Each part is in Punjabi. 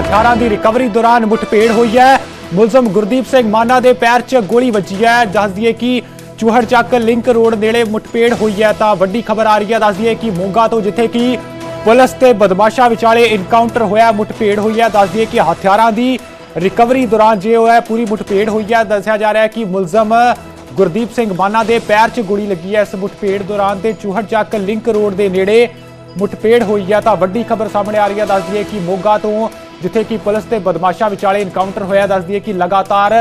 ਹਥਿਆਰਾਂ ਦੀ ਰਿਕਵਰੀ ਦੌਰਾਨ ਮੁੱਠਭੇੜ ਹੋਈ ਹੈ। ਮੁਲਜ਼ਮ ਗੁਰਦੀਪ ਸਿੰਘ ਮਾਨਾ ਦੇ ਪੈਰ 'ਚ ਗੋਲੀ ਵੱਜੀ ਹੈ। ਦੱਸ ਦਈਏ ਕਿ ਚੂਹੜ ਚੱਕ ਲਿੰਕ ਰੋਡ ਨੇੜੇ ਮੁੱਠਭੇੜ ਹੋਈ ਹੈ ਤਾਂ ਵੱਡੀ ਖਬਰ ਆ ਰਹੀ ਹੈ। ਦੱਸ ਦਈਏ ਕਿ ਮੋਗਾ ਤੋਂ ਜਿੱਥੇ ਕਿ ਪੁਲਿਸ ਤੇ ਬਦਮਾਸ਼ਾਂ ਵਿਚਾਲੇ ਇਨਕਾਊਂਟਰ ਹੋਇਆ, ਮੁਠਭੇੜ ਹੋਈ ਹੈ। ਦੱਸ ਦਈਏ ਕਿ ਹਥਿਆਰਾਂ ਦੀ ਰਿਕਵਰੀ ਦੌਰਾਨ ਜੇ ਹੋਇਆ ਪੂਰੀ ਮੁਠਭੇੜ ਹੋਈ ਹੈ। ਦੱਸਿਆ ਜਾ ਰਿਹਾ ਹੈ ਕਿ ਮੁਲਜ਼ਮ ਗੁਰਦੀਪ ਸਿੰਘ ਮਾਨਾ ਦੇ ਪੈਰ 'ਚ ਗੋਲੀ ਲੱਗੀ ਹੈ। ਇਸ ਮੁੱਠਭੇੜ ਦੌਰਾਨ ਤੇ ਚੂਹੜ ਚੱਕ ਲਿੰਕ ਰੋਡ ਦੇ ਨੇੜੇ ਮੁੱਠਭੇੜ ਹੋਈ ਹੈ। ਤਾਂ ਵੱਡੀ ਖਬਰ ਸਾਹਮਣੇ ਆ ਰਹੀ ਹੈ। ਦੱਸ ਦਈਏ ਕਿ ਮੋਗਾ ਤੋਂ ਜਿੱਥੇ ਕਿ ਪੁਲਿਸ ਤੇ ਬਦਮਾਸ਼ਾਂ ਵਿਚਾਲੇ ਇਨਕਾਊਂਟਰ ਹੋਇਆ ਦੱਸਦੀ ਦਈਏ ਕਿ ਲਗਾਤਾਰ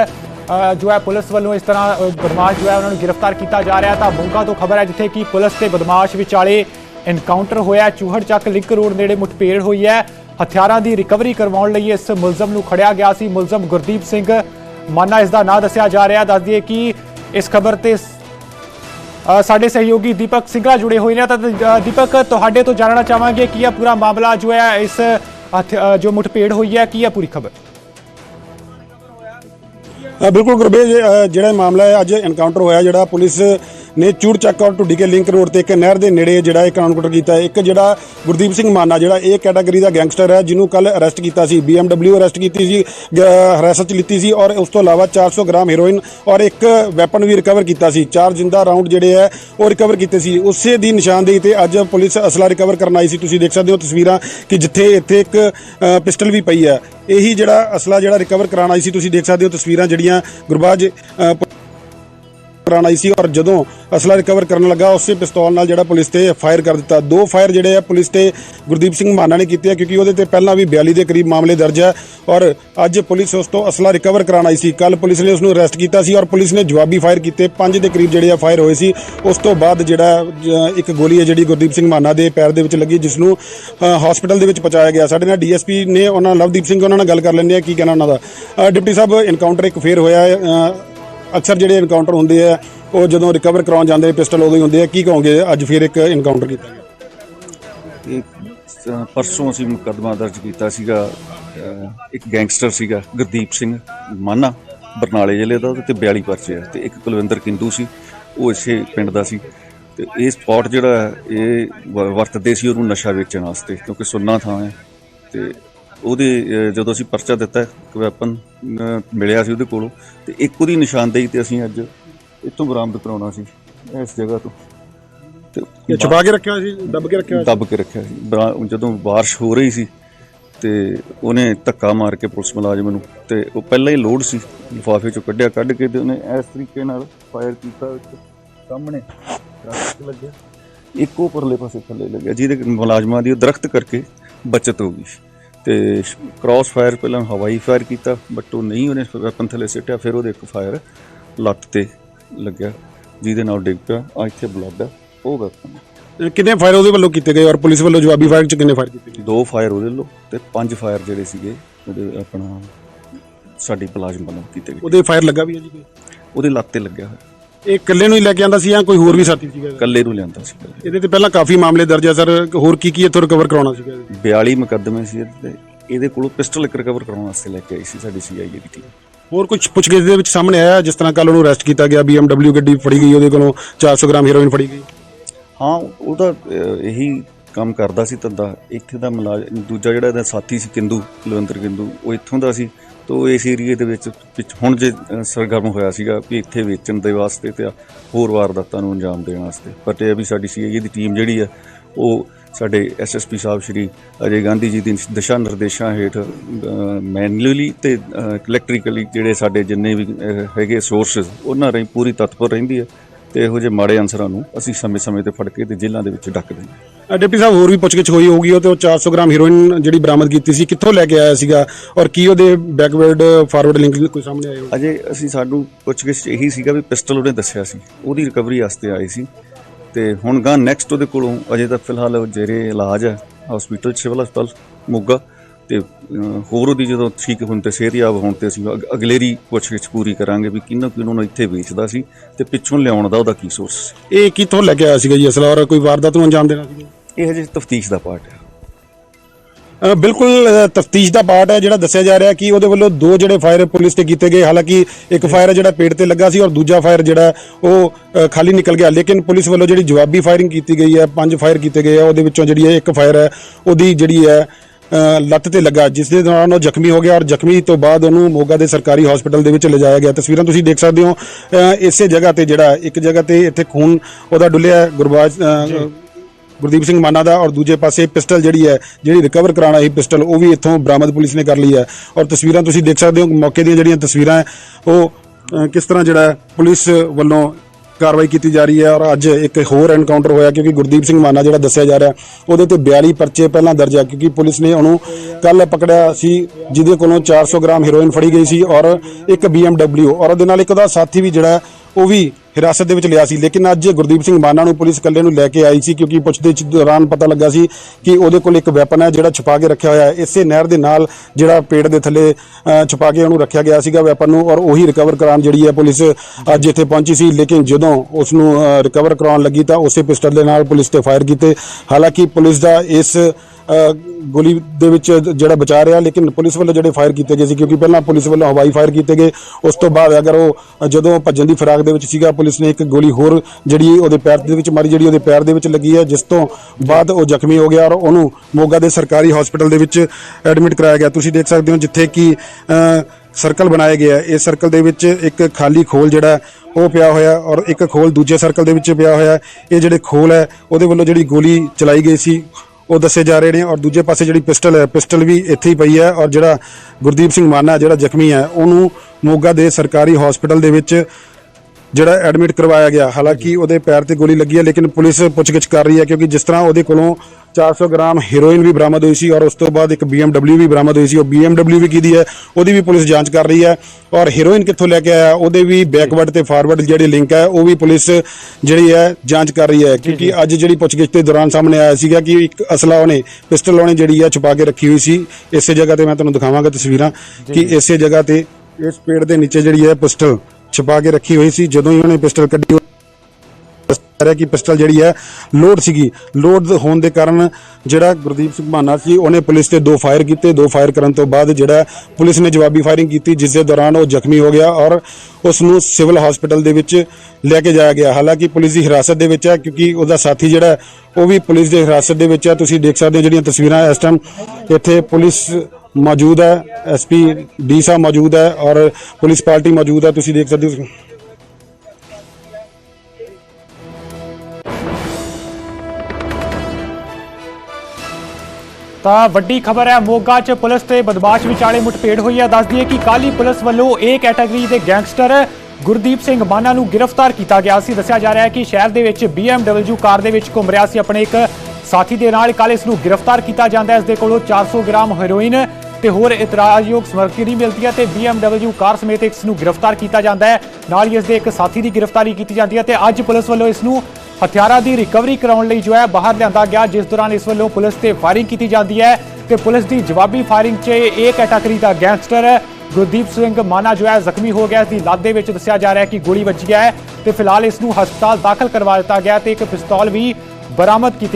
ਜੋ ਹੈ ਪੁਲਿਸ ਵੱਲੋਂ ਇਸ ਤਰ੍ਹਾਂ ਬਦਮਾਸ਼ ਜੋ ਹੈ ਉਹਨਾਂ ਨੂੰ ਗ੍ਰਿਫਤਾਰ ਕੀਤਾ ਜਾ ਰਿਹਾ ਤਾਂ ਮੋਗਾ ਤੋਂ ਖਬਰ ਹੈ ਜਿੱਥੇ ਕਿ ਪੁਲਿਸ ਤੇ ਬਦਮਾਸ਼ ਵਿਚਾਲੇ ਇਨਕਾਊਂਟਰ ਹੋਇਆ ਚੂਹੜ ਚੱਕ ਲਿੰਕ ਰੋਡ ਨੇੜੇ ਮੁਠਭੇੜ ਹੋਈ ਹੈ। ਹਥਿਆਰਾਂ ਦੀ ਰਿਕਵਰੀ ਕਰਵਾਉਣ ਲਈ ਇਸ ਮੁਲਜ਼ਮ ਨੂੰ ਖੜਿਆ ਗਿਆ ਸੀ। ਮੁਲਜ਼ਮ ਗੁਰਦੀਪ ਸਿੰਘ ਮਾਨਾ ਇਸ ਦਾ ਨਾਂ ਦੱਸਿਆ ਜਾ ਰਿਹਾ ਦੱਸ ਦਈਏ ਕਿ ਇਸ ਖਬਰ ਤੇ ਸਾਡੇ ਸਹਿਯੋਗੀ ਦੀਪਕ ਸਿੰਘਲਾ ਜੁੜੇ ਹੋਏ ਨੇ। ਤਾਂ ਦੀਪਕ, ਤੁਹਾਡੇ ਤੋਂ ਜਾਣਨਾ ਚਾਹਾਂਗੇ ਕਿ ਇਹ ਪੂਰਾ ਮਾਮਲਾ ਜੋ ਹੈ ਇਸ ਹੱਥ ਅ, ਜੋ ਮੁਠਭੇੜ ਹੋਈ ਹੈ ਕੀ ਹੈ ਪੂਰੀ ਖਬਰ? ਅ, ਬਿਲਕੁਲ ਗੁਰਬੇਜ ਅ, ਜਿਹੜਾ ਇਹ ਮਾਮਲਾ ਹੈ ਅੱਜ ਐਨਕਾਊਂਟਰ ਹੋਇਆ ਜਿਹੜਾ ਪੁਲਿਸ ਨੇ ਚੂੜ ਚੱਕ ਔਰ ਟੁੱਡੀ ਕੇ ਲਿੰਕ ਰੋਡ ਤੇ ਇੱਕ ਨਹਿਰ ਦੇ ਨੇੜੇ ਜਿਹੜਾ ਇੱਕ ਐਨਕਾਊਂਟਰ ਕੀਤਾ ਹੈ। ਇੱਕ ਜਿਹੜਾ ਗੁਰਦੀਪ ਸਿੰਘ ਮਾਨਾ, ਜਿਹੜਾ ਇਹ ਕੈਟਾਗਰੀ ਦਾ ਗੈਂਗਸਟਰ ਹੈ, ਜਿਹਨੂੰ ਕੱਲ ਅਰੈਸਟ ਕੀਤਾ ਸੀ। BMW ਅਰੈਸਟ ਕੀਤੀ ਸੀ ਹਿਰਾਸਤ ਚ ਲਿੱਤੀ ਸੀ ਔਰ ਉਸ ਤੋਂ ਇਲਾਵਾ 400 ਗ੍ਰਾਮ ਹੈਰੋਇਨ ਔਰ ਇੱਕ ਵੈਪਨ ਵੀ ਰਿਕਵਰ ਕੀਤਾ ਸੀ। ਚਾਰ ਜਿੰਦਾ ਰਾਉਂਡ ਜਿਹੜੇ ਹੈ, ਉਹ ਰਿਕਵਰ ਕੀਤੇ ਸੀ। ਉਸੇ ਦੀ ਨਿਸ਼ਾਨਦੇਹੀ ਤੇ ਅੱਜ ਪੁਲਿਸ ਅਸਲਾ ਰਿਕਵਰ ਕਰਨ ਆਈ ਸੀ। ਤੁਸੀਂ ਦੇਖ ਸਕਦੇ ਹੋ ਤਸਵੀਰਾਂ ਕਿ ਜਿੱਥੇ ਇੱਥੇ ਇੱਕ ਪਿਸਟਲ ਵੀ ਪਈ ਹੈ। ਇਹੀ ਜਿਹੜਾ ਅਸਲਾ ਜਿਹੜਾ ਰਿਕਵਰ ਕਰਾਉਣ ਆਈ ਸੀ, ਤੁਸੀਂ ਦੇਖ ਸਕਦੇ ਹੋ ਤਸਵੀਰਾਂ ਜਿਹੜੀਆਂ ਗੁਰਬਾਜ ਅ, ਕਰਾਉਣ ਆਈ ਸੀ ਔਰ ਜਦੋਂ ਅਸਲਾ ਰਿਕਵਰ ਕਰਨ ਲੱਗਾ ਉਸੇ ਪਿਸਤੌਲ ਨਾਲ ਜਿਹੜਾ ਪੁਲਿਸ ਤੇ ਫਾਇਰ ਕਰ ਦਿੱਤਾ। ਦੋ ਫਾਇਰ ਜਿਹੜੇ ਆ ਪੁਲਿਸ ਤੇ ਗੁਰਦੀਪ ਸਿੰਘ ਮਾਨਾ ਨੇ ਕੀਤੇ ਆ ਕਿਉਂਕਿ ਉਹਦੇ ਤੇ ਪਹਿਲਾਂ ਵੀ 42 ਦੇ ਕਰੀਬ ਮਾਮਲੇ ਦਰਜ ਹੈ ਔਰ ਅੱਜ ਪੁਲਿਸ ਉਸ ਤੋਂ ਅਸਲਾ ਰਿਕਵਰ ਕਰਾਉਣ ਆਈ ਸੀ। ਕੱਲ ਪੁਲਿਸ ਨੇ ਉਸ ਨੂੰ ਅਰੈਸਟ ਕੀਤਾ ਸੀ ਔਰ ਪੁਲਿਸ ਨੇ ਜਵਾਬੀ ਫਾਇਰ ਕੀਤੇ। ਪੰਜ ਦੇ ਕਰੀਬ ਜਿਹੜੇ ਆ ਫਾਇਰ ਹੋਏ ਸੀ ਉਸ ਤੋਂ ਬਾਅਦ ਜਿਹੜਾ ਇੱਕ ਗੋਲੀ ਹੈ ਜਿਹੜੀ ਗੁਰਦੀਪ ਸਿੰਘ ਮਾਨਾ ਦੇ ਪੈਰ ਦੇ ਵਿੱਚ ਲੱਗੀ ਜਿਸ ਨੂੰ ਹਸਪੀਟਲ ਦੇ ਵਿੱਚ ਪਹੁੰਚਾਇਆ ਗਿਆ। ਸਾਡੇ ਨਾਲ ਡੀਐਸਪੀ ਨੇ ਉਹਨਾਂ ਲਵਦੀਪ ਸਿੰਘ ਉਹਨਾਂ ਨਾਲ ਗੱਲ ਕਰ ਲੈਂਦੇ ਆ। ਕੀ ਕਹਿਣਾ ਉਹਨਾਂ ਦਾ? ਡਿਪਟੀ ਸਾਹਿਬ ਇਨਕਾਊਂਟਰ ਇੱਕ ਫੇਰ ਹੋਇਆ ਹੈ ਅਕਸਰ ਜਿਹੜੇ ਇਨਕਾਊਂਟਰ ਹੁੰਦੇ ਆ, ਉਹ ਜਦੋਂ ਰਿਕਵਰ ਕਰਾਉਣ ਜਾਂਦੇ ਪਿਸਟਲ ਉਦੋਂ ਹੀ ਹੁੰਦੇ ਆ, ਕੀ ਕਹੋਗੇ? ਅੱਜ ਫਿਰ ਇੱਕ ਇਨਕਾਊਂਟਰ ਕੀਤਾ ਗਿਆ। ਇਹ ਪਰਸੋਂ ਅਸੀਂ ਮੁਕੱਦਮਾ ਦਰਜ ਕੀਤਾ ਸੀਗਾ ਇੱਕ ਗੈਂਗਸਟਰ ਸੀਗਾ, ਗੁਰਦੀਪ ਸਿੰਘ ਮਾਨਾ, ਬਰਨਾਲੇ ਜ਼ਿਲ੍ਹੇ ਦਾ ਉਹਦੇ ਤੇ 42 ਪਰਚੇ ਆ, ਤੇ ਇੱਕ ਕੁਲਵਿੰਦਰ ਕਿੰਦੂ ਸੀ, ਉਹ ਇਸੇ ਪਿੰਡ ਦਾ ਸੀ। ਤੇ ਇਹ ਸਪੌਟ ਜਿਹੜਾ ਇਹ ਵ- ਵਰਤਦੇ ਸੀ, ਉਹਨੂੰ ਨਸ਼ਾ ਵੇਚਣ ਵਾਸਤੇ, ਕਿਉਂਕਿ ਸੁੰਨਾ ਥਾਂ ਹੈ, ਤੇ ਉਹਦੇ ਜਦੋਂ ਅਸੀਂ ਪਰਚਾ ਦਿੱਤਾ ਇੱਕ ਵੈਪਨ ਮਿਲਿਆ ਸੀ ਉਹਦੇ ਕੋਲੋਂ ਤੇ ਇੱਕ ਉਹਦੀ ਨਿਸ਼ਾਨਦੇਹੀ ਤੇ ਅਸੀਂ ਅੱਜ ਇੱਥੋਂ ਬਰਾਮਦ ਕਰਾਉਣਾ ਸੀ ਇਸ ਜਗ੍ਹਾ ਤੋਂ। ਤੇ ਛੁਪਾ ਕੇ ਰੱਖਿਆ ਸੀ ਦੱਬ ਕੇ ਰੱਖਿਆ ਦੱਬ ਕੇ ਰੱਖਿਆ ਸੀ। ਜਦੋਂ ਬਾਰਿਸ਼ ਹੋ ਰਹੀ ਸੀ ਤੇ ਉਹਨੇ ਧੱਕਾ ਮਾਰ ਕੇ ਪੁਲਿਸ ਮੁਲਾਜ਼ਮ ਨੂੰ ਤੇ ਉਹ ਪਹਿਲਾਂ ਹੀ ਲੋਡ ਸੀ ਲਿਫਾਫੇ ਚੋਂ ਕੱਢਿਆ ਕੱਢ ਕੇ ਤੇ ਉਹਨੇ ਇਸ ਤਰੀਕੇ ਨਾਲ ਫਾਇਰ ਕੀਤਾ ਵਿੱਚ ਸਾਹਮਣੇ ਦਰਖਤ ਲੱਗਿਆ ਇੱਕੋ ਪਰਲੇ ਪਾਸੇ ਥੱਲੇ ਲੱਗਿਆ ਜਿਹਦੇ ਮੁਲਾਜ਼ਮਾਂ ਦੀ ਉਹ ਦਰਖਤ ਕਰਕੇ ਬਚਤ ਹੋ ਗਈ ਤੇ ਕ੍ਰਾਸ ਫਾਇਰ ਪਹਿਲਾਂ ਹਵਾਈ ਫਾਇਰ ਕੀਤਾ ਬਟ ਉਹ ਨਹੀਂ ਉਹਨੇ ਵੈਪਨ ਥੱਲੇ ਸਿੱਟਿਆ ਫਿਰ ਉਹਦੇ ਇੱਕ ਫਾਇਰ ਲੱਤ ਤੇ ਲੱਗਿਆ ਜਿਹਦੇ ਨਾਲ ਡਿੱਗ ਪਿਆ ਆ ਇੱਥੇ ਬਲੱਡ ਆ ਉਹ ਵੈਪਨ ਕਿੰਨੇ ਫਾਇਰ ਉਹਦੇ ਵੱਲੋਂ ਕੀਤੇ ਗਏ ਔਰ ਪੁਲਿਸ ਵੱਲੋਂ ਜਵਾਬੀ ਫਾਇਰ ਚ ਕਿੰਨੇ ਫਾਇਰ ਕੀਤੇ ਗਏ? ਦੋ ਫਾਇਰ ਉਹਦੇ ਵੱਲੋਂ ਤੇ ਪੰਜ ਫਾਇਰ ਜਿਹੜੇ ਸੀਗੇ ਉਹਦੇ ਆਪਣਾ ਸਾਡੀ ਪਲਾਜ਼ਮ ਵੱਲੋਂ ਕੀਤੇ ਗਏ। ਉਹਦੇ ਫਾਇਰ ਲੱਗਾ ਵੀ ਹੈ ਜੀ ਉਹਦੇ ਲੱਤ ਤੇ ਲੱਗਿਆ ਹੋਇਆ। ਇਹ ਇਕੱਲੇ ਨੂੰ ਹੀ ਲੈ ਕੇ ਆਂਦਾ ਸੀ ਜਾਂ ਕੋਈ ਹੋਰ ਵੀ ਸਾਥੀ ਸੀਗਾ? ਇਹਦਾ? ਕੱਲੇ ਨੂੰ ਲਿਆਂਦਾ ਸੀ ਇਹਦੇ ਤੇ ਪਹਿਲਾਂ ਕਾਫੀ ਮਾਮਲੇ ਦਰਜ ਆ ਸਰ। ਹੋਰ ਕੀ ਕੀ ਇੱਥੋਂ ਰਿਕਵਰ ਕਰਾਉਣਾ ਸੀਗਾ ਇਹਦੇ? 42 ਮੁਕੱਦਮੇ ਸੀ ਇਹਦੇ ਤੇ। ਇਹਦੇ ਕੋਲੋਂ ਪਿਸਟਲ ਇੱਕ ਰਿਕਵਰ ਕਰਾਉਣ ਵਾਸਤੇ ਲੈ ਕੇ ਆਈ ਸੀ ਸਾਡੀ ਸੀਆਈਏ ਦੀ ਟੀਮ ਹੋਰ ਕੁਝ ਪੁੱਛਗਿੱਛ ਦੇ ਵਿੱਚ ਸਾਹਮਣੇ ਆਇਆ ਜਿਸ ਤਰ੍ਹਾਂ ਕੱਲ ਉਹਨੂੰ ਅਰੈਸਟ ਕੀਤਾ ਗਿਆ BMW ਗੱਡੀ ਫੜੀ ਗਈ ਉਹਦੇ ਕੋਲੋਂ 400 ਗ੍ਰਾਮ ਹੈਰੋਇਨ ਫੜੀ ਗਈ? ਹਾਂ ਉਹਦਾ ਅਹ, ਇਹੀ ਕੰਮ ਕਰਦਾ ਸੀ ਧੰਦਾ, ਇੱਥੇ ਦਾ ਮੁਲਾਜ਼ਮ ਦੂਜਾ ਜਿਹੜਾ ਇਹਦਾ ਸਾਥੀ ਸੀ ਕਿੰਦੂ ਕੁਲਵੰਤਰ ਕਿੰਦੂ, ਉਹ ਇੱਥੋਂ ਦਾ ਸੀ, ਤੇ ਉਹ ਇਸ ਏਰੀਏ ਦੇ ਵਿੱਚ ਵਿੱਚ ਹੁਣ ਜੇ ਸਰਗਰਮ ਹੋਇਆ ਸੀਗਾ ਵੀ ਇੱਥੇ ਵੇਚਣ ਦੇ ਵਾਸਤੇ ਤੇ ਹੋਰ ਵਾਰਦਾਤਾਂ ਨੂੰ ਅੰਜਾਮ ਦੇਣ ਵਾਸਤੇ। ਬਟ ਇਹ ਵੀ ਸਾਡੀ ਸੀਆਈਏ ਦੀ ਟੀਮ ਜਿਹੜੀ ਆ, ਉਹ ਸਾਡੇ ਐਸਐਸਪੀ ਸਾਹਿਬ ਸ਼੍ਰੀ ਅਜੇ ਗਾਂਧੀ ਜੀ ਦੀ ਦਿਸ਼ਾ ਨਿਰਦੇਸ਼ਾਂ ਹੇਠ ਮੈਨੂਅਲੀ ਤੇ ਇਲੈਕਟ੍ਰੀਕਲੀ ਜਿਹੜੇ ਸਾਡੇ ਜਿੰਨੇ ਵੀ ਹੈਗੇ ਸੋਰਸਸ ਉਹਨਾਂ ਰਾਹੀਂ ਪੂਰੀ ਤਤਪਰ ਰਹਿੰਦੀ ਹੈ ਤੇ ਇਹੋ ਜਿਹੇ ਮਾੜੇ ਅਨਸਰਾਂ ਨੂੰ ਅਸੀਂ ਸਮੇਂ-ਸਮੇਂ ਤੇ ਫੜ ਕੇ ਤੇ ਜੇਲ੍ਹਾਂ ਦੇ ਵਿੱਚ ਡੱਕ ਦਿੰਦੇ ਹਾਂ। ਅ, ਡਿਪਟੀ ਸਾਹਿਬ ਹੋਰ ਵੀ ਪੁੱਛਗਿੱਛ ਹੋਈ ਹੋਊਗੀ ਉਹ ਤੇ ਉਹ 400 ਗ੍ਰਾਮ ਹੈਰੋਇਨ ਜਿਹੜੀ ਬਰਾਮਦ ਕੀਤੀ ਸੀ ਕਿੱਥੋਂ ਲੈ ਕੇ ਆਇਆ ਸੀਗਾ ਔਰ ਕੀ ਉਹਦੇ ਬੈਕਵਰਡ ਫਾਰਵਰਡ ਲਿੰਕ ਕੋਈ ਸਾਹਮਣੇ ਆਇਆ ਹੋਊ? ਅਜੇ ਅਸੀਂ ਸਾਨੂੰ ਪੁੱਛਗਿੱਛ 'ਚ ਇਹੀ ਸੀਗਾ ਵੀ ਪਿਸਟਲ ਉਹਨੇ ਦੱਸਿਆ ਸੀ ਉਹਦੀ ਰਿਕਵਰੀ ਵਾਸਤੇ ਆਏ ਸੀ। ਤੇ ਹੁਣ ਗਾਂ ਨੈਕਸਟ ਉਹਦੇ ਕੋਲੋਂ ਅਜੇ ਤਾਂ ਫਿਲਹਾਲ ਉਹ ਜੇਰੇ ਇਲਾਜ ਹੈ ਹਸਪੀਟਲ ਸਿਵਲ ਹਸਪਤਾਲ ਮੋਗਾ। ਤੇ ਹੋਰ ਉਹਦੀ ਜਦੋਂ ਠੀਕ ਹੋਣ ਤੇ ਸਿਹਤਯਾਬ ਹੋਣ ਤੇ ਅਸੀਂ ਅਗ- ਅਗਲੇਰੀ ਪੁੱਛਗਿੱਛ ਪੂਰੀ ਕਰਾਂਗੇ ਵੀ ਕਿਹਨਾਂ ਕਿਹਨਾਂ ਨੂੰ ਇੱਥੇ ਵੇਚਦਾ ਸੀ ਤੇ ਪਿੱਛੋਂ ਲਿਆਉਣ ਦਾ ਉਹਦਾ ਕੀ ਸੋਰਸ ਸੀ? ਇਹ ਕਿੱਥੋਂ ਲੈ ਕੇ ਆਇਆ ਸੀਗਾ ਜੀ? ਅਸਲਾ ਔਰ ਕੋਈ ਵਾਰਦਾਤ ਨੂੰ ਅੰਜਾਮ ਦੇਣਾ ਸੀਗਾ? ਇਹ ਹਜੇ ਤਫਤੀਸ਼ ਦਾ ਪਾਰਟ ਹੈ। ਬਿਲਕੁਲ ਤਫਤੀਸ਼ ਦਾ ਪਾਰਟ ਹੈ ਜਿਹੜਾ ਦੱਸਿਆ ਜਾ ਰਿਹਾ ਕਿ ਉਹਦੇ ਵੱਲੋਂ ਦੋ ਜਿਹੜੇ ਫਾਇਰ ਪੁਲਿਸ ਤੇ ਕੀਤੇ ਗਏ ਹਾਲਾਂਕਿ ਇੱਕ ਫਾਇਰ ਜਿਹੜਾ ਪੇਟ ਤੇ ਲੱਗਾ ਸੀ ਔਰ ਦੂਜਾ ਫਾਇਰ ਜਿਹੜਾ ਉਹ ਖਾਲੀ ਨਿਕਲ ਗਿਆ। ਲੇਕਿਨ ਪੁਲਿਸ ਵੱਲੋਂ ਜਿਹੜੀ ਜਵਾਬੀ ਫਾਇਰਿੰਗ ਕੀਤੀ ਗਈ ਹੈ ਪੰਜ ਫਾਇਰ ਕੀਤੇ ਗਏ ਆ ਉਹਦੇ ਵਿੱਚੋਂ ਜਿਹੜੀ ਹੈ ਇੱਕ ਫਾਇਰ ਹੈ ਉਹਦੀ ਜਿਹੜੀ ਹੈ ਲੱਤ ਤੇ ਲੱਗਾ ਜਿਸ ਦੇ ਦੌਰਾਨ ਉਹ ਜ਼ਖਮੀ ਹੋ ਗਿਆ ਔਰ ਜ਼ਖਮੀ ਤੋਂ ਬਾਅਦ ਉਹਨੂੰ ਮੋਗਾ ਦੇ ਸਰਕਾਰੀ ਹਸਪੀਟਲ ਦੇ ਵਿੱਚ ਲਿਜਾਇਆ ਗਿਆ। ਤਸਵੀਰਾਂ ਤੁਸੀਂ ਦੇਖ ਸਕਦੇ ਹੋ। ਇਸੇ ਜਗ੍ਹਾ ਤੇ ਜਿਹੜਾ ਇੱਕ ਜਗ੍ਹਾ ਤੇ ਇੱਥੇ ਖੂਨ ਉਹਦਾ ਡੁੱਲਿਆ ਗੁਰਬਾਜ ਗੁਰਦੀਪ ਸਿੰਘ ਮਾਨਾ ਦਾ ਔਰ ਦੂਜੇ ਪਾਸੇ ਪਿਸਟਲ ਜਿਹੜੀ ਹੈ ਜਿਹੜੀ ਰਿਕਵਰ ਕਰਾਣਾ ਸੀ ਪਿਸਟਲ ਉਹ ਵੀ ਇੱਥੋਂ ਬਰਾਮਦ ਪੁਲਿਸ ਨੇ ਕਰ ਲਈ ਹੈ। ਔਰ ਤਸਵੀਰਾਂ ਤੁਸੀਂ ਦੇਖ ਸਕਦੇ ਹੋ ਮੌਕੇ ਦੀਆਂ ਜਿਹੜੀਆਂ ਤਸਵੀਰਾਂ ਹੈ ਉਹ ਕਿਸ ਤਰ੍ਹਾਂ ਜਿਹੜਾ ਪੁਲਿਸ ਵੱਲੋਂ ਕਾਰਵਾਈ ਕੀਤੀ ਜਾ ਰਹੀ ਹੈ ਔਰ ਅੱਜ ਇੱਕ ਹੋਰ ਐਨਕਾਊਂਟਰ ਹੋਇਆ ਕਿਉਂਕਿ ਗੁਰਦੀਪ ਸਿੰਘ ਮਾਨਾ ਜਿਹੜਾ ਦੱਸਿਆ ਜਾ ਰਿਹਾ, ਉਹਦੇ ਤੇ 42 ਪਰਚੇ ਪਹਿਲਾਂ ਦਰਜ ਆ ਕਿਉਂਕਿ ਪੁਲਿਸ ਨੇ ਉਹਨੂੰ ਕੱਲ ਪਕੜਿਆ ਸੀ, ਜਿਹਦੇ ਕੋਲੋਂ 400 ਗ੍ਰਾਮ ਹੀਰੋਇਨ ਫੜੀ ਗਈ ਸੀ ਔਰ ਇੱਕ BMW ਔਰ ਉਹਦੇ ਨਾਲ ਇੱਕ ਉਹਦਾ ਸਾਥੀ ਵੀ ਜਿਹੜਾ, ਉਹ ਵੀ ਹਿਰਾਸਤ ਦੇ ਵਿੱਚ ਲਿਆ ਸੀ। ਲੇਕਿਨ ਅੱਜ ਗੁਰਦੀਪ ਸਿੰਘ ਮਾਨਾ ਨੂੰ ਪੁਲਿਸ ਇਕੱਲੇ ਨੂੰ ਲੈ ਕੇ ਆਈ ਸੀ ਕਿਉਂਕਿ ਪੁੱਛਦੇ ਦੌਰਾਨ ਪਤਾ ਲੱਗਾ ਸੀ ਕਿ ਉਹਦੇ ਕੋਲ ਇੱਕ ਵੈਪਨ ਹੈ ਜਿਹੜਾ ਛੁਪਾ ਕੇ ਰੱਖਿਆ ਹੋਇਆ ਹੈ। ਇਸੇ ਨਹਿਰ ਦੇ ਨਾਲ ਜਿਹੜਾ ਪੇੜ ਦੇ ਥੱਲੇ ਛੁਪਾ ਕੇ ਉਹਨੂੰ ਰੱਖਿਆ ਗਿਆ ਸੀਗਾ ਵੈਪਨ ਨੂੰ ਔਰ ਉਹੀ ਰਿਕਵਰ ਕਰਾਉਣ ਜਿਹੜੀ ਹੈ ਪੁਲਿਸ ਅੱਜ ਇੱਥੇ ਪਹੁੰਚੀ ਸੀ। ਲੇਕਿਨ ਜਦੋਂ ਉਸ ਨੂੰ ਰਿਕਵਰ ਕਰਾਉਣ ਲੱਗੀ ਤਾਂ ਉਸੇ ਪਿਸਟਲ ਦੇ ਨਾਲ ਪੁਲਿਸ ਤੇ ਫਾਇਰ ਕੀਤੇ। ਹਾਲਾਂਕਿ ਪੁਲਿਸ ਦਾ ਇਸ ਗੋਲੀ ਦੇ ਵਿੱਚ ਜਿਹੜਾ ਬਚਾ ਰਿਹਾ, ਲੇਕਿਨ ਪੁਲਿਸ ਵੱਲੋਂ ਜਿਹੜੇ ਫਾਇਰ ਕੀਤੇ ਗਏ ਸੀ ਕਿਉਂਕਿ ਪਹਿਲਾਂ ਪੁਲਿਸ ਵੱਲੋਂ ਹਵਾਈ ਫਾਇਰ ਕੀਤੇ ਗਏ। ਉਸ ਤੋਂ ਬਾਅਦ ਅਗਰ ਉਹ ਜਦੋਂ ਭੱਜਣ ਦੀ ਫਿਰਾਕ ਦੇ ਵਿੱਚ ਸੀਗਾ ਪੁਲਿਸ ਨੇ ਇੱਕ ਗੋਲੀ ਹੋਰ ਜਿਹੜੀ ਉਹਦੇ ਪੈਰ ਦੇ ਵਿੱਚ ਮਾਰੀ, ਜਿਹੜੀ ਉਹਦੇ ਪੈਰ ਦੇ ਵਿੱਚ ਲੱਗੀ ਹੈ, ਜਿਸ ਤੋਂ ਬਾਅਦ ਉਹ ਜ਼ਖਮੀ ਹੋ ਗਿਆ ਔਰ ਉਹਨੂੰ ਮੋਗਾ ਦੇ ਸਰਕਾਰੀ ਹਸਪੀਟਲ ਦੇ ਵਿੱਚ ਐਡਮਿਟ ਕਰਾਇਆ ਗਿਆ। ਤੁਸੀਂ ਦੇਖ ਸਕਦੇ ਹੋ ਜਿੱਥੇ ਕਿ ਸਰਕਲ ਬਣਾਇਆ ਗਿਆ ਹੈ। ਇਸ ਸਰਕਲ ਦੇ ਵਿੱਚ ਇੱਕ ਖਾਲੀ ਖੋਲ ਜਿਹੜਾ ਉਹ ਪਿਆ ਹੋਇਆ ਔਰ ਇੱਕ ਖੋਲ ਦੂਜੇ ਸਰਕਲ ਦੇ ਵਿੱਚ ਪਿਆ ਹੋਇਆ ਇਹ ਜਿਹੜੇ ਖੋਲ ਹੈ, ਉਹਦੇ ਵੱਲੋਂ ਜਿਹੜੀ ਗੋਲੀ ਚਲਾਈ ਗਈ ਸੀ, ਉਹ ਦੱਸੇ ਜਾ ਰਹੇ ਨੇ ਔਰ ਦੂਜੇ ਪਾਸੇ ਜਿਹੜੀ ਪਿਸਟਲ ਹੈ, ਪਿਸਟਲ ਵੀ ਇੱਥੇ ਹੀ ਪਈ ਹੈ ਔਰ ਜਿਹੜਾ ਗੁਰਦੀਪ ਸਿੰਘ ਮਾਨਾ, ਜਿਹੜਾ ਜ਼ਖਮੀ ਹੈ, ਉਹਨੂੰ ਮੋਗਾ ਦੇ ਸਰਕਾਰੀ ਹਸਪੀਟਲ ਦੇ ਵਿੱਚ ਜਿਹੜਾ ਐਡਮਿਟ ਕਰਵਾਇਆ ਗਿਆ। ਹਾਲਾਂਕਿ ਉਹਦੇ ਪੈਰ ਤੇ ਗੋਲੀ ਲੱਗੀ ਹੈ ਲੇਕਿਨ ਪੁਲਿਸ ਪੁੱਛਗਿੱਛ ਕਰ ਰਹੀ ਹੈ ਕਿਉਂਕਿ ਜਿਸ ਤਰ੍ਹਾਂ ਉਹਦੇ ਕੋਲੋਂ 400 ਗ੍ਰਾਮ ਹੈਰੋਇਨ ਵੀ ਬਰਾਮਦ ਹੋਈ ਸੀ ਔਰ ਉਸ ਤੋਂ ਬਾਅਦ ਇੱਕ BMW ਵੀ ਬਰਾਮਦ ਹੋਈ ਸੀ। ਉਹ BMW ਵੀ ਕਿਹਦੀ ਹੈ ਉਹਦੀ ਵੀ ਪੁਲਿਸ ਜਾਂਚ ਕਰ ਰਹੀ ਹੈ ਔਰ ਹੈਰੋਇਨ ਕਿੱਥੋਂ ਲੈ ਕੇ ਆਇਆ ਉਹਦੇ ਵੀ ਬੈਕਵਰਡ ਤੇ ਫਾਰਵਰਡ ਜਿਹੜੀ ਲਿੰਕ ਹੈ ਉਹ ਵੀ ਪੁਲਿਸ ਜਿਹੜੀ ਹੈ ਜਾਂਚ ਕਰ ਰਹੀ ਹੈ। ਕਿਉਂਕਿ ਅੱਜ ਜਿਹੜੀ ਪੁੱਛਗਿੱਛ ਦੇ ਦੌਰਾਨ ਸਾਹਮਣੇ ਆਇਆ ਸੀਗਾ ਕਿ ਇੱਕ ਅਸਲਾ ਉਹਨੇ ਪਿਸਟਲ ਉਹਨੇ ਜਿਹੜੀ ਹੈ ਛੁਪਾ ਕੇ ਰੱਖੀ ਹੋਈ ਸੀ। ਇਸੇ ਜਗ੍ਹਾ ਤੇ ਮੈਂ ਤੁਹਾਨੂੰ ਦਿਖਾਵਾਂਗਾ ਤਸਵੀਰਾਂ ਕਿ ਇਸੇ ਜਗ੍ਹਾ ਤੇ ਇਸ ਪੇੜ ਦੇ ਨੀਚੇ ਜਿਹੜੀ ਹੈ ਪਿਸਟਲ ਛੁਪਾ ਕੇ ਰੱਖੀ ਹੋਈ ਸੀ। ਜਦੋਂ ਹੀ ਉਹਨੇ ਪਿਸਟਲ ਕੱਢੀ ਰਿਹਾ ਕਿ ਪਿਸਟਲ ਜਿਹੜੀ ਹੈ, ਲੋਡ ਸੀਗੀ। ਲੋਡ ਹੋਣ ਦੇ ਕਾਰਨ ਜਿਹੜਾ ਗੁਰਦੀਪ ਸਿੰਘ ਮਾਨਾ ਸੀ, ਉਹਨੇ ਪੁਲਿਸ ਤੇ ਦੋ ਫਾਇਰ ਕੀਤੇ। ਦੋ ਫਾਇਰ ਕਰਨ ਤੋਂ ਬਾਅਦ ਜਿਹੜਾ ਪੁਲਿਸ ਨੇ ਜਵਾਬੀ ਫਾਇਰਿੰਗ ਕੀਤੀ, ਜਿਸ ਦੇ ਦੌਰਾਨ ਉਹ ਜ਼ਖਮੀ ਹੋ ਗਿਆ ਔਰ ਉਸ ਨੂੰ ਸਿਵਲ ਹਸਪੀਟਲ ਦੇ ਵਿੱਚ ਲੈ ਕੇ ਜਾਇਆ ਗਿਆ। ਹਾਲਾਂਕਿ ਪੁਲਿਸ ਦੀ ਹਿਰਾਸਤ ਦੇ ਵਿੱਚ ਹੈ, ਕਿਉਂਕਿ ਉਹਦਾ ਸਾਥੀ ਜਿਹੜਾ ਉਹ ਵੀ ਪੁਲਿਸ ਦੇ ਹਿਰਾਸਤ ਦੇ ਵਿੱਚ ਹੈ। ਤੁਸੀਂ ਦੇਖ ਸਕਦੇ ਹੋ ਜਿਹੜੀਆਂ ਤਸਵੀਰਾਂ ਇਸ ਟਾਈਮ ਇੱਥੇ ਪੁਲਿਸ ਮੌਜੂਦ ਹੈ ਐਸਪੀ ਡੀ ਸਾਹਿਬ ਮੌਜੂਦ ਹੈ ਔਰ ਪੁਲਿਸ ਪਾਰਟੀ ਮੌਜੂਦ ਹੈ, ਤੁਸੀਂ ਦੇਖ ਸਕਦੇ ਹੋ ਤਾਂ ਵੱਡੀ ਖਬਰ ਹੈ, ਮੋਗਾ 'ਚ ਪੁਲਿਸ ਤੇ ਬਦਮਾਸ਼ ਵਿਚਾਲੇ ਮੁਠਭੇੜ ਹੋਈ ਹੈ। ਦੱਸਦੀ ਹੈ ਕਿ ਕਾਲੀ ਪੁਲਿਸ ਵੱਲੋਂ ਏ ਕੈਟਾਗਰੀ ਦੇ ਗੈਂਗਸਟਰ ਗੁਰਦੀਪ ਸਿੰਘ ਮਾਨਾ ਨੂੰ ਗ੍ਰਿਫਤਾਰ ਕੀਤਾ ਗਿਆ ਸੀ। ਦੱਸਿਆ ਜਾ ਰਿਹਾ ਹੈ ਕਿ ਸ਼ਹਿਰ ਦੇ ਵਿੱਚ BMW ਕਾਰ ਦੇ ਵਿੱਚ ਘੁੰਮ ਰਿਹਾ ਸੀ। ਆਪਣੇ ਇੱਕ ਸਾਥੀ ਦੇ ਨਾਲ ਕੱਲ ਇਸ ਨੂੰ ਗ੍ਰਿਫਤਾਰ ਕੀਤਾ ਜਾਂਦਾ ਹੈ। ਇਸ ਦੇ ਕੋਲੋਂ 400 ਗ੍ਰਾਮ ਹੈਰੋਇਨ ਤੇ ਹੋਰ ਇਤਰਾਜ਼ਯੋਗ ਸਮੱਗਰੀ ਮਿਲਦੀ ਹੈ ਤੇ BMW ਕਾਰ ਸਮੇਤ ਇਸ ਨੂੰ ਗ੍ਰਿਫਤਾਰ ਕੀਤਾ ਜਾਂਦਾ ਹੈ। ਨਾਲ ਹੀ ਇਸ ਦੇ ਇੱਕ ਸਾਥੀ ਦੀ ਗ੍ਰਿਫਤਾਰੀ ਕੀਤੀ ਜਾਂਦੀ ਹੈ ਤੇ ਅੱਜ ਪੁਲਿਸ ਵੱਲੋਂ ਇਸ ਨੂੰ ਹਥਿਆਰਾਂ ਦੀ ਰਿਕਵਰੀ ਕਰਾਉਣ ਲਈ ਜੋ ਹੈ ਬਾਹਰ ਲਿਆਂਦਾ ਗਿਆ, ਜਿਸ ਦੌਰਾਨ ਇਸ ਵੱਲੋਂ ਪੁਲਿਸ ਤੇ ਫਾਇਰਿੰਗ ਕੀਤੀ ਜਾਂਦੀ ਹੈ ਤੇ ਪੁਲਿਸ ਦੀ ਜਵਾਬੀ ਫਾਇਰਿੰਗ 'ਚ ਇਹ ਕੈਟਾਗਰੀ ਦਾ ਗੈਂਗਸਟਰ ਗੁਰਦੀਪ ਸਿੰਘ ਮਾਨਾ ਜੋ ਹੈ ਜ਼ਖਮੀ ਹੋ ਗਿਆ। ਇਸ ਦੀ ਲੱਤ ਦੇ ਵਿੱਚ ਦੱਸਿਆ ਜਾ ਰਿਹਾ ਹੈ ਕਿ ਗੋਲੀ ਵੱਜੀ ਹੈ ਤੇ ਫਿਲਹਾਲ ਇਸ ਨੂੰ ਹਸਪਤਾਲ ਦਾਖਲ ਕਰਵਾ ਦਿੱਤਾ ਗਿਆ ਤੇ ਇੱਕ ਪਿਸਤੌਲ ਵੀ ਬਰਾਮਦ ਕੀਤੀ